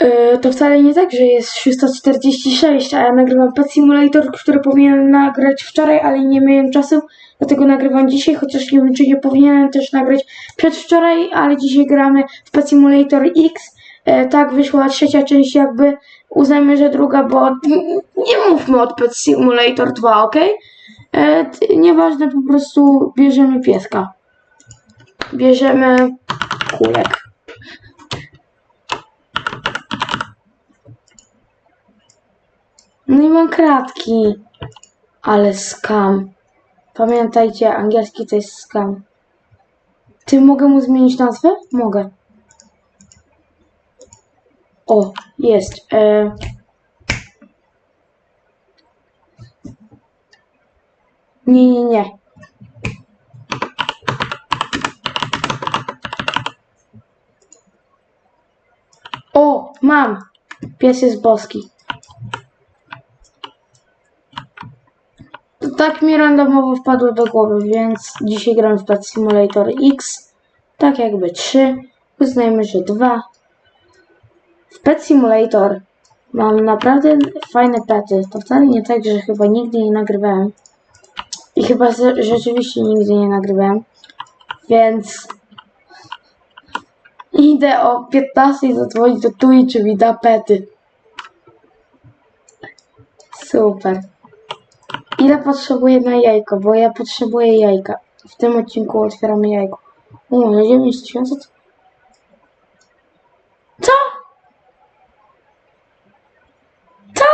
Yy, to wcale nie tak, że jest 646, a ja nagrywam Pet Simulator, który powinienem nagrać wczoraj, ale nie miałem czasu, dlatego nagrywam dzisiaj, chociaż nie wiem, czy nie powinienem też nagrać przedwczoraj, ale dzisiaj gramy w Pet Simulator X. Yy, tak wyszła trzecia część, jakby uznajmy, że druga, bo nie mówmy od Pet Simulator 2, ok? Yy, nieważne, po prostu bierzemy pieska. Bierzemy kulek. No i mam kratki. Ale skam. Pamiętajcie, angielski to jest skam. Ty mogę mu zmienić nazwę? Mogę. O, jest. E... Nie, nie, nie. O, mam. Pies jest boski. Tak mi randomowo wpadło do głowy, więc dzisiaj gram w Pet Simulator X. Tak jakby 3. Uznajmy, że 2. W Pet Simulator mam naprawdę fajne pety. To wcale nie tak, że chyba nigdy nie nagrywałem. I chyba rzeczywiście nigdy nie nagrywałem. Więc idę o 15 zadzwonić do czy mi da pety. Super. Ile potrzebuję na jajko? Bo ja potrzebuję jajka. W tym odcinku otwieramy jajko. O, na 9 tysięcy? Co? Co?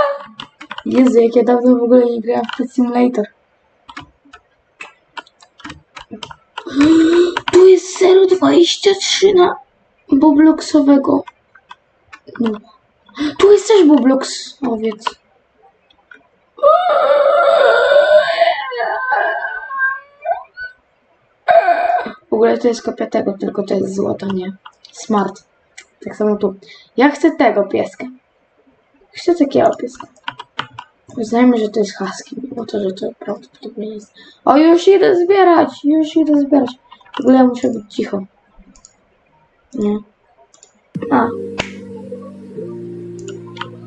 Jezu, jak ja dawno w ogóle nie grałem w Pet Simulator. Tu jest 0,23 na Bobloxowego. No. Tu jest też Bobloxowiec. W ogóle to jest kopia tego, tylko to jest złoto, nie? Smart. Tak samo tu. Ja chcę tego pieska. Chcę takiego pieska. Uznajmy, że to jest husky, mimo to, że to prawdopodobnie jest. O, już idę zbierać! Już idę zbierać. W ogóle ja muszę być cicho. Nie. A.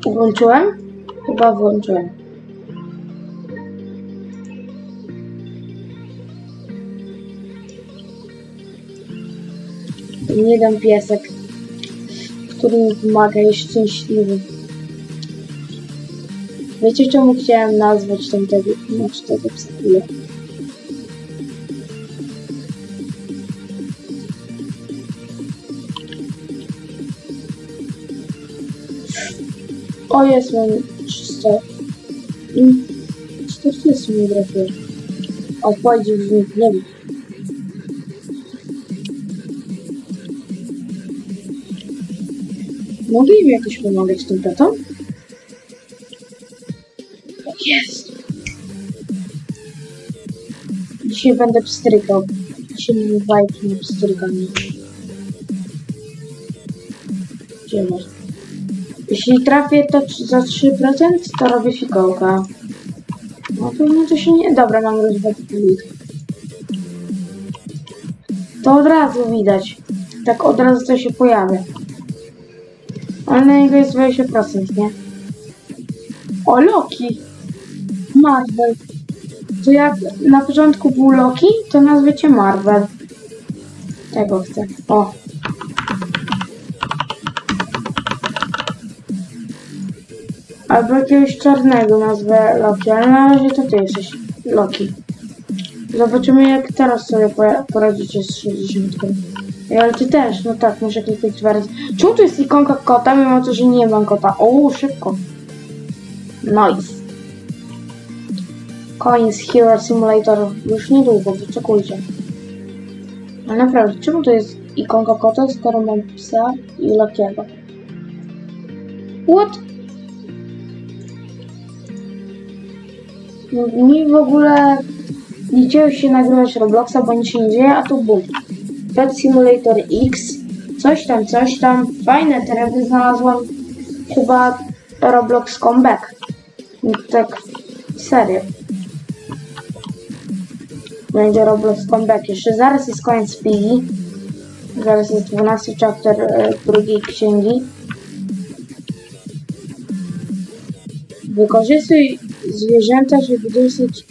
Włączyłem? Chyba włączyłem. Jeden piesek, który mi pomaga, jest szczęśliwy. Wiecie czemu chciałem nazwać tamtego, znaczy tego psa? O, jest mam 300. Mm, 40 mi brakuje. O, płaci w nich, nie wiem. Mogę im jakoś pomagać tym petom? Jest! Dzisiaj będę pstrykał. Dzisiaj mi bajki na pstrykanie. Gdzie masz? Jeśli trafię to za 3%, to robię fikołka. No to, no to się nie... Dobra, mam rozwodnik. To od razu widać. Tak od razu to się pojawia. Ale na niego jest 20%, nie? O, Loki! Marvel. To jak na początku był Loki, to nazwę cię Marvel. Tego chcę. O. Albo jakiegoś czarnego nazwę Loki, ale na razie to ty jesteś Loki. Zobaczymy jak teraz sobie po- poradzicie z 60. Ej, Ale ty też, no tak, muszę kliknąć dwa razy. Czemu tu jest ikonka kota, mimo to, że nie mam kota? O, szybko. Nice. Coins Hero Simulator już niedługo, wyczekujcie. Ale naprawdę, czemu to jest ikonka kota, skoro mam psa i Lokiego? What? Mi w ogóle nie chciało się nagrywać Robloxa, bo nic się nie dzieje, a tu bum. Pet Simulator X, coś tam, coś tam. Fajne tereny znalazłam. Chyba Roblox Comeback. Tak, serio. Będzie Roblox Comeback. Jeszcze zaraz jest koniec Piggy. Zaraz jest 12 chapter e, drugiej księgi. Wykorzystuj zwierzęta, żeby dostać,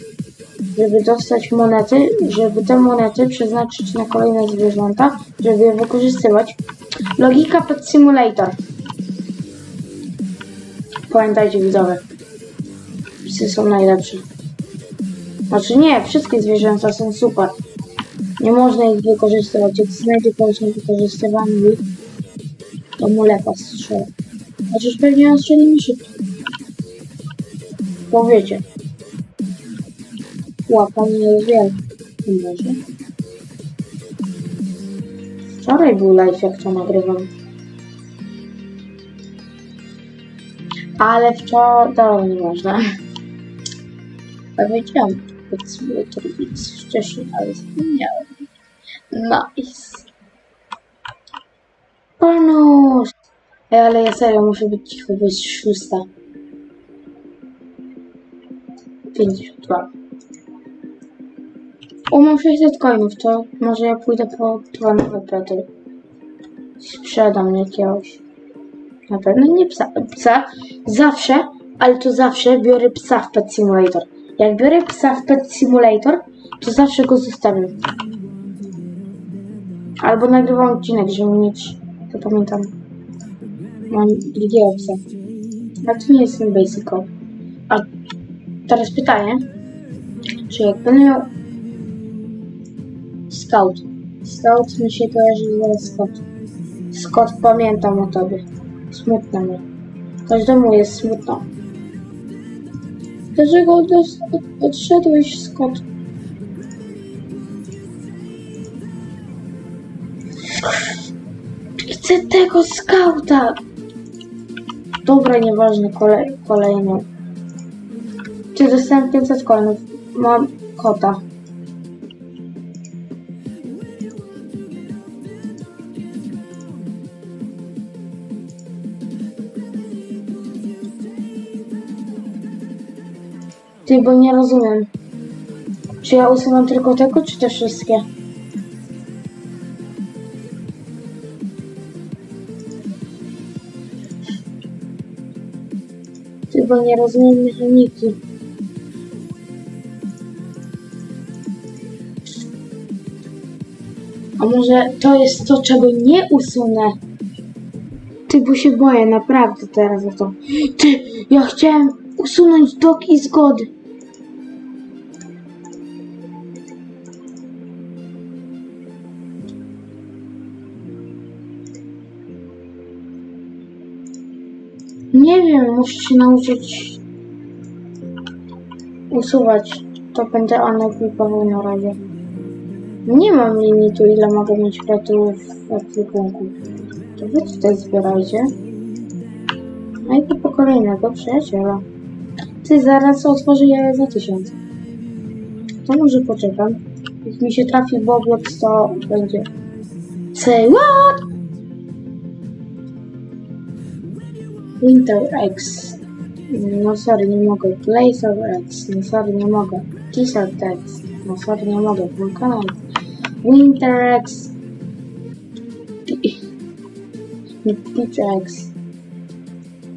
żeby dostać monety, żeby te monety przeznaczyć na kolejne zwierzęta, żeby je wykorzystywać. Logika Pet Simulator. Pamiętajcie widzowie. Psy są najlepsze. Znaczy nie, wszystkie zwierzęta są super. Nie można ich wykorzystywać. Jak znajdzie kogoś niewykorzystywany ich, to mu lepa strzela. Chociaż pewnie on strzeli mi szybko. Bo Łapa nie jest wielka. Może. Wczoraj był live, jak to nagrywam. Ale wczoraj... To nie można. Powiedziałam, powiedzmy, to nic wcześniej, ale zapomniałem. Nice. Bonus! Ej, ale ja serio muszę być cicho, bo jest szósta. 52. O, mam 600 coinów, to może ja pójdę po dwa nowe pety. Sprzedam jakiegoś. Na pewno nie psa. Psa zawsze, ale to zawsze biorę psa w Pet Simulator. Jak biorę psa w Pet Simulator, to zawsze go zostawiam. Albo nagrywam odcinek, żeby mieć, to pamiętam. Mam drugiego psa. Ale to nie jest ten basic code. A teraz pytanie. Czy jak będę miał Scout. Scout mi się kojarzy ze Scott. Scott pamiętam o tobie. Smutno mi. Każdemu jest smutno. Dlaczego od, od, odszedłeś, Scott? Chcę tego skauta! Dobra, nieważne, kolej, kolejny. Czy dostałem 500 coinów? Mam kota. Ty, bo nie rozumiem. Czy ja usuwam tylko tego, czy te wszystkie? Ty, bo nie rozumiem mechaniki. A może to jest to, czego nie usunę? Ty, bo się boję, naprawdę teraz o to. Ty, ja chciałem usunąć dok i zgody. Nie wiem, muszę się nauczyć usuwać. To będę anegdotował na razie. Nie mam limitu, ile mogę mieć petów w ekwipunku. To wy tutaj zbierajcie. A i po kolejnego przyjaciela. Ty, zaraz otworzę je za tysiąc. To może poczekam. Jak mi się trafi Boblox, to będzie... Say what? Winter X. No sorry, nie mogę. Blazer X. No sorry, nie mogę. T-shirt X. No sorry, nie mogę. Mój kanał. Winter X. Peach X.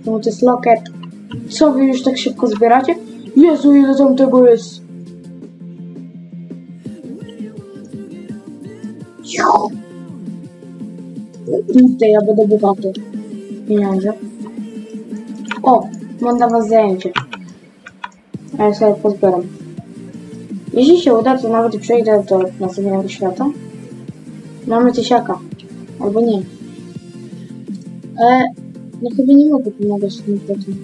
No to jest loket. Co wy już tak szybko zbieracie? Jezu, ile tam tego jest! Kurde, ja będę bogaty. Pieniądze. O, mam dla was zajęcie. A ja sobie pozbieram. Jeśli się uda, to nawet przejdę do następnego świata. Mamy tysiaka. Albo nie. E, no chyba nie mogę pomagać tym potem.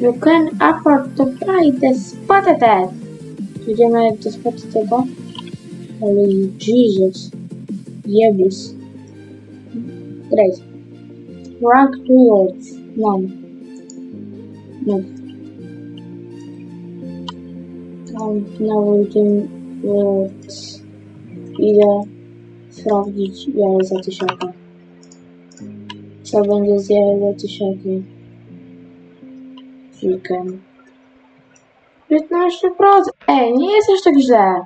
You can afford to buy the spotted egg. Idziemy do spottedego. Ale Jesus. Jebus. Great. Rank rewards. None. No. Tam na tym rewards. Idę sprawdzić jaje za tysiaka. Co będzie z jaja za tysiaki? Chicken. 15%. Ej, nie jest aż tak źle.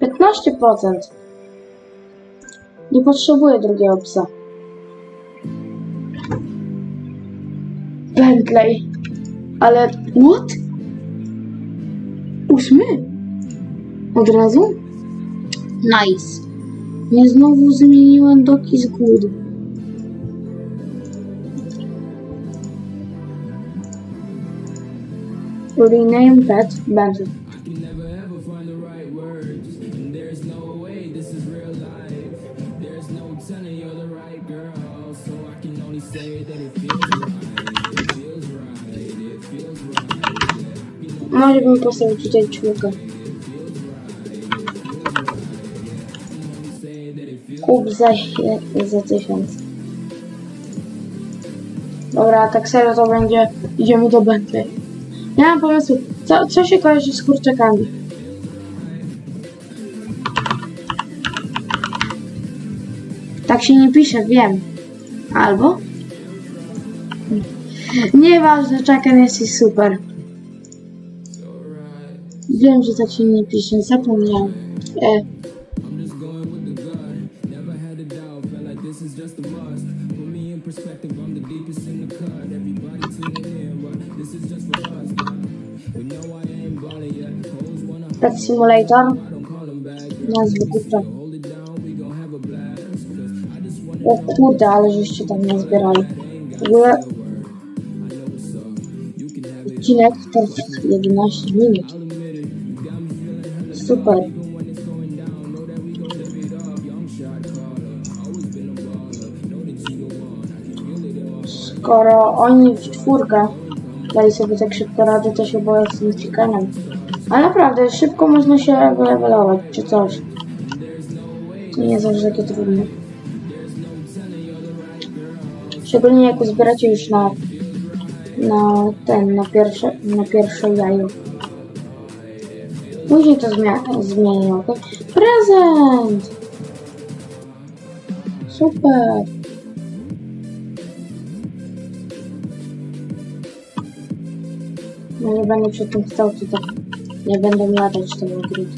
15%. Nie potrzebuję drugiego psa. Bentley. Ale what? Ósmy? Od razu? Nice. Nie znowu zmieniłem do Kiss Good. Rename pet Bentley. Może bym postawił tutaj czwórkę. Kup za, za tysiąc. Dobra, tak serio to będzie. Idziemy do Bentley. Nie mam pomysłu. Co, co się kojarzy z kurczakami? Tak się nie pisze, wiem. Albo? Nieważne, Chucken jesteś super. Wiem, że tak się nie pisze, zapomniałem. E, Pet Simulator. I don't call them back. Nazwy kurczak. Hold it down. We gon' have a blast. Cause I just wanna O kurde, ale żeście tam nie zbierali. W ogóle odcinek trwa 11 minut. Super. Skoro oni w czwórkę dali sobie tak szybko radę, to się boję z tym chickenem. Ale naprawdę, szybko można się wylewelować, czy coś. To nie zawsze takie trudne. Szczególnie jak uzbieracie już na, na ten, na pierwsze, na pierwsze jajo. Później to zmienię, ok? Prezent! Super! No nie będę przy tym stał, to tak nie będę latać tym ogród.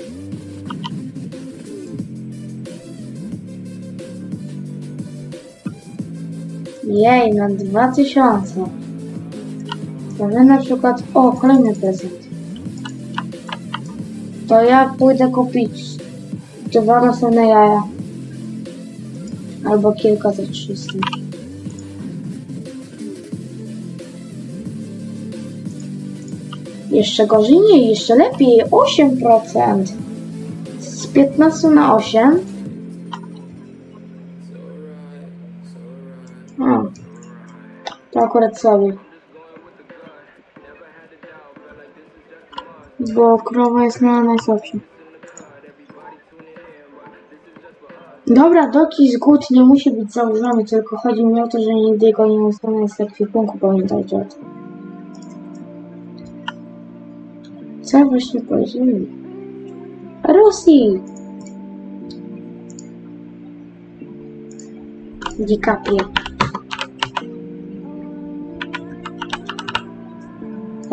Jej, na 2000. To na przykład... O, kolejny prezent. To ja pójdę kupić dwa następne jaja. Albo kilka za 300. Jeszcze gorzej nie, jeszcze lepiej. 8%. Z 15 na 8. O. To akurat sobie. Bo krowa jest na najsłabsza. Dobra, doki z gut nie musi być założony, tylko chodzi mi o to, że nigdy go nie ustanę z ekwipunku, pamiętajcie o tym. Co ja właśnie powiedzieli? Rosji! DiCaprio.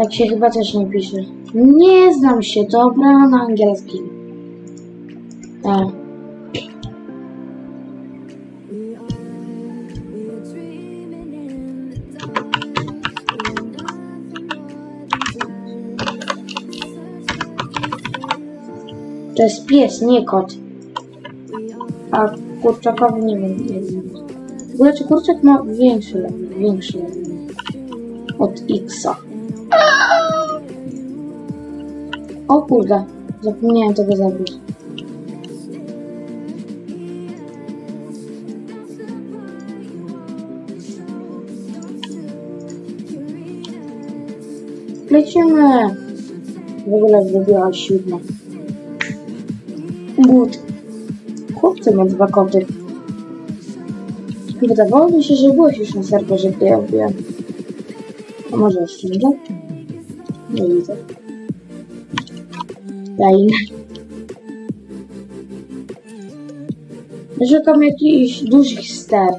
Tak się chyba też nie pisze. Nie znam się, dobra, na angielskim. Tak. To jest pies, nie kot. A kurczakowi nie wiem, nie wiem. W ogóle czy kurczak ma większy większy level od Xa. O kurde, zapomniałem tego zabić. Lecimy! W ogóle wybiła siódma. But. Chłopcy ma dwa koty. Wydawało mi się, że byłeś już na serwerze, gdy ja wbiłem. A może jeszcze nie? Nie widzę. Daj. Szukam jakichś dużych ster.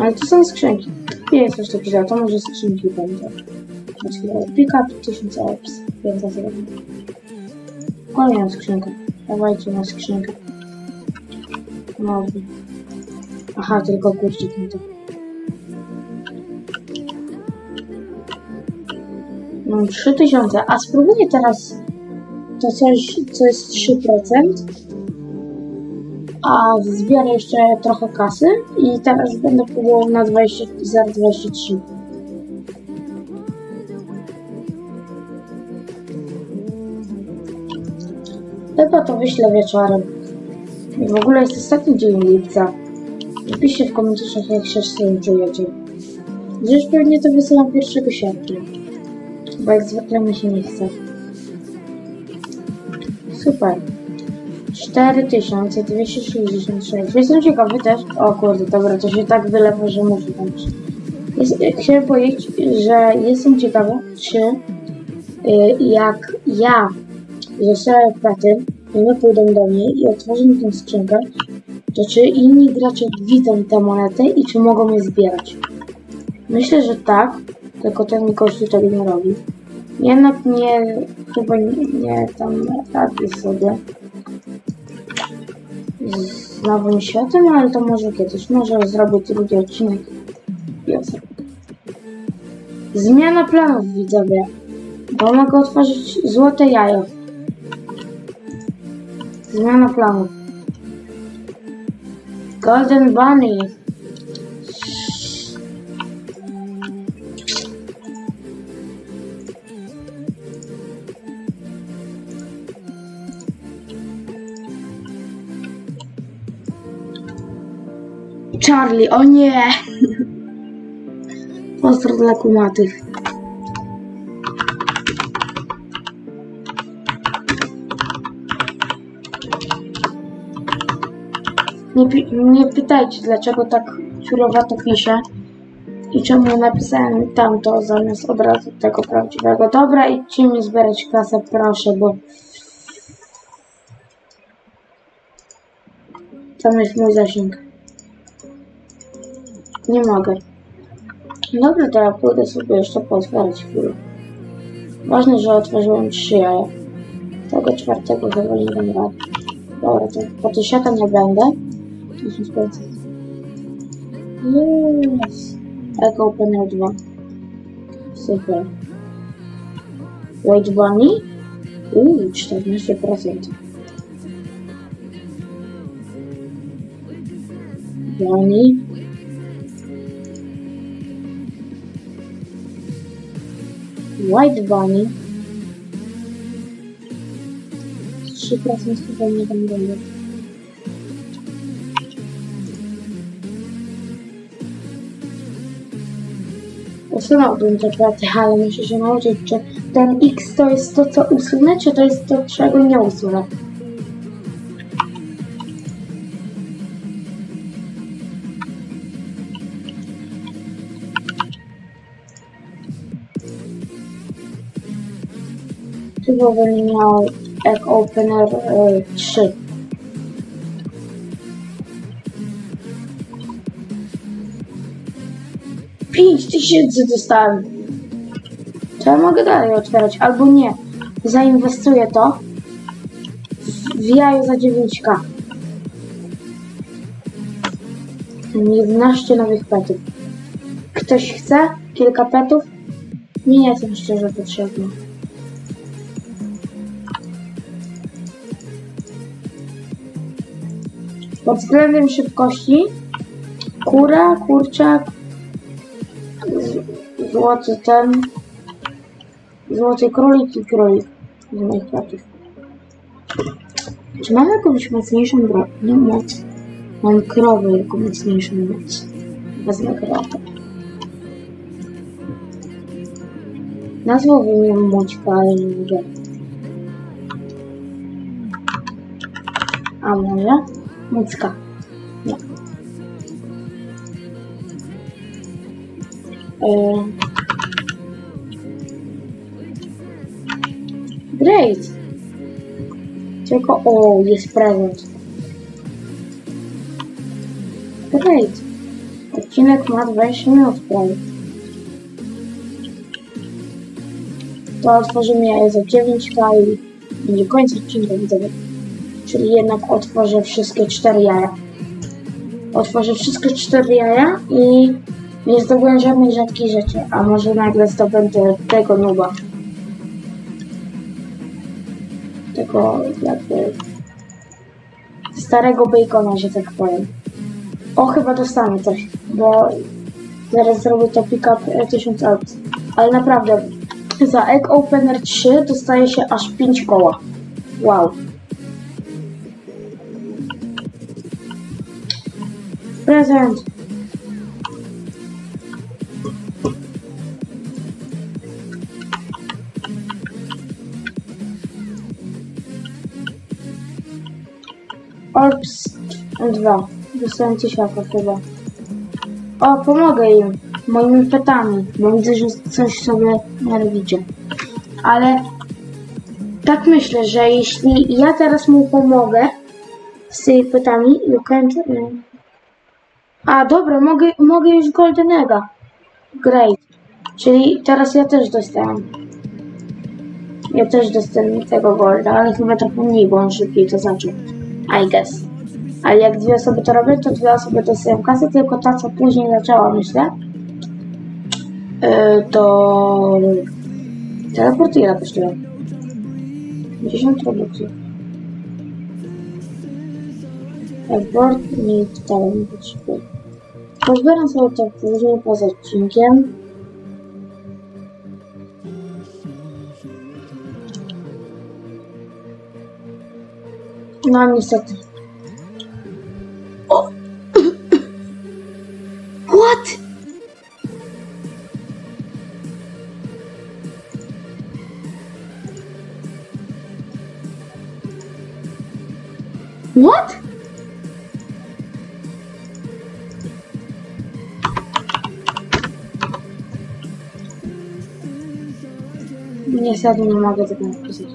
Ale to są skrzynki. Nie jest coś takiego, to może skrzynki będą. Pick up 1000 ops. Więc zrobię. Kolejna skrzynka. Dawajcie na skrzynkę. No. Aha, tylko kurczę to. Mam 3000, a spróbuję teraz to coś, co jest 3%. A zbiorę jeszcze trochę kasy i teraz będę próbował na 20, 0,23. Chyba to wyślę wieczorem. I w ogóle jest ostatni dzień lipca. Napiszcie w komentarzach, jak się z tym czujecie. Gdzieś pewnie to wysyłam 1 sierpnia. Bo jak zwykle mi się nie chce. Super. 4266. Jestem ciekawy też. O kurde, dobra, to się tak wylewa, że muszę tam. Jest, chciałem powiedzieć, że jestem ciekawy, czy y, jak ja zostawię pety i one pójdą do mnie i otworzę mi tę skrzynkę, to czy inni gracze widzą tę monetę i czy mogą je zbierać? Myślę, że tak, tylko ten Mikoś tego nie robi. Jednak nie, chyba nie, nie tam radzi sobie z nowym światem, ale to może kiedyś, może zrobię drugi odcinek piosenek. Zmiana planów widzowie, bo mogę otworzyć złote jajo. Zmiana planów. Golden Bunny. Charlie, o nie! Pozdro dla kumatych. Nie, nie pytajcie, dlaczego tak ciurowato piszę i czemu napisałem tamto zamiast od razu tego prawdziwego. Dobra, idźcie mi zbierać kasę, proszę, bo tam jest mój zasięg. Nie mogę. Dobra, to ja pójdę sobie jeszcze pootwierać chwilę. Ważne, że otworzyłem trzy jaja. Tego czwartego chyba nie dam rady. Dobra, to po tysiaka nie będę. 1500. Yes! Echo Opener 2. Super. Wage Bunny? Uuu, 14%. Bunny. White Bunny. 3% chyba nie tam będzie. Usunąłbym te prace, ale muszę się nauczyć, czy ten X to jest to, co usunę, czy to jest to, czego nie usunę. Chyba bym miał Egg Opener y, 3. Pięć tysięcy dostałem. To ja mogę dalej otwierać, albo nie. Zainwestuję to w jajo za 9k. Mam 11 nowych petów. Ktoś chce kilka petów? Nie jestem szczerze potrzebny. Pod względem szybkości kura, kurczak, złoty ten, złoty królik i królik z moich platów. Czy mam jakąś mocniejszą bro- nie moc? Mam krowę jako mocniejszą moc. Wezmę krowę. Nazwałbym ją Moćka, ale nie mogę. A może? Mucka. Nie. E... Great. Tylko, o, jest prezent. Great. Odcinek ma 20 minut prawie. To otworzymy jaje za 9k i będzie koniec odcinka. Czyli jednak otworzę wszystkie cztery jaja. Otworzę wszystkie cztery jaja i nie zdobyłem żadnej rzadkiej rzeczy. A może nagle zdobędę tego nuba. tego jakby starego bacona, że tak powiem. O, chyba dostanę coś, bo zaraz zrobię to pick-up e, 1000 aut. Ale naprawdę, za Egg Opener 3 dostaje się aż 5 koła. Wow. Prezent. Orbs 2. Dostałem światła chyba. O, pomogę im. Moimi petami. Bo widzę, że coś sobie mianowicie. Ale tak myślę, że jeśli ja teraz mu pomogę z tymi can't... mm. A, dobra, mogę, mogę już Goldenego. Great. Czyli teraz ja też dostałem. Ja też dostałem tego Golda, ale chyba trochę mniej, bo on szybciej to zaczął. I guess. Ale jak dwie osoby to robią, to dwie osoby dostają kasę, tylko ta, co później zaczęła, myślę, yy, to teleport ile kosztuje? 10 produktów. Teleport nie wcale nie potrzebuję. Pozbieram sobie to później poza odcinkiem. No niestety. What? What? Mogę tego napisać.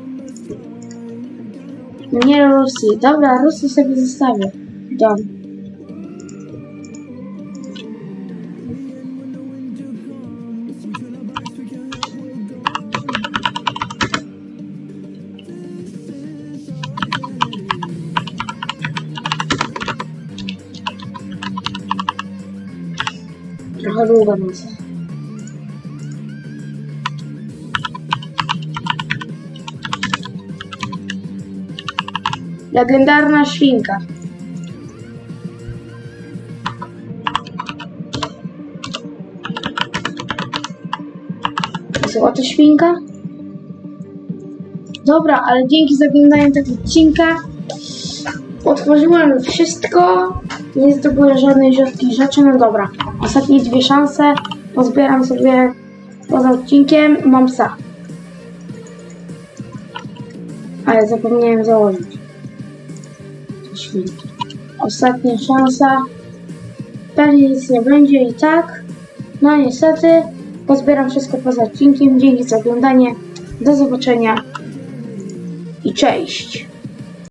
Nie Rosji. Dobra, Rosję sobie zostawię. Dom. Trochę długo noszę. Legendarna świnka. Złota świnka? Dobra, ale dzięki za oglądanie tego odcinka otworzyłem wszystko. Nie zdobyłem żadnej rzadkiej rzeczy. No dobra, ostatnie dwie szanse. Pozbieram sobie poza odcinkiem. Mam psa. Ale zapomniałem założyć świnki. Ostatnia szansa. Pewnie nic nie będzie i tak. No niestety. Pozbieram wszystko poza odcinkiem. Dzięki za oglądanie. Do zobaczenia. I cześć.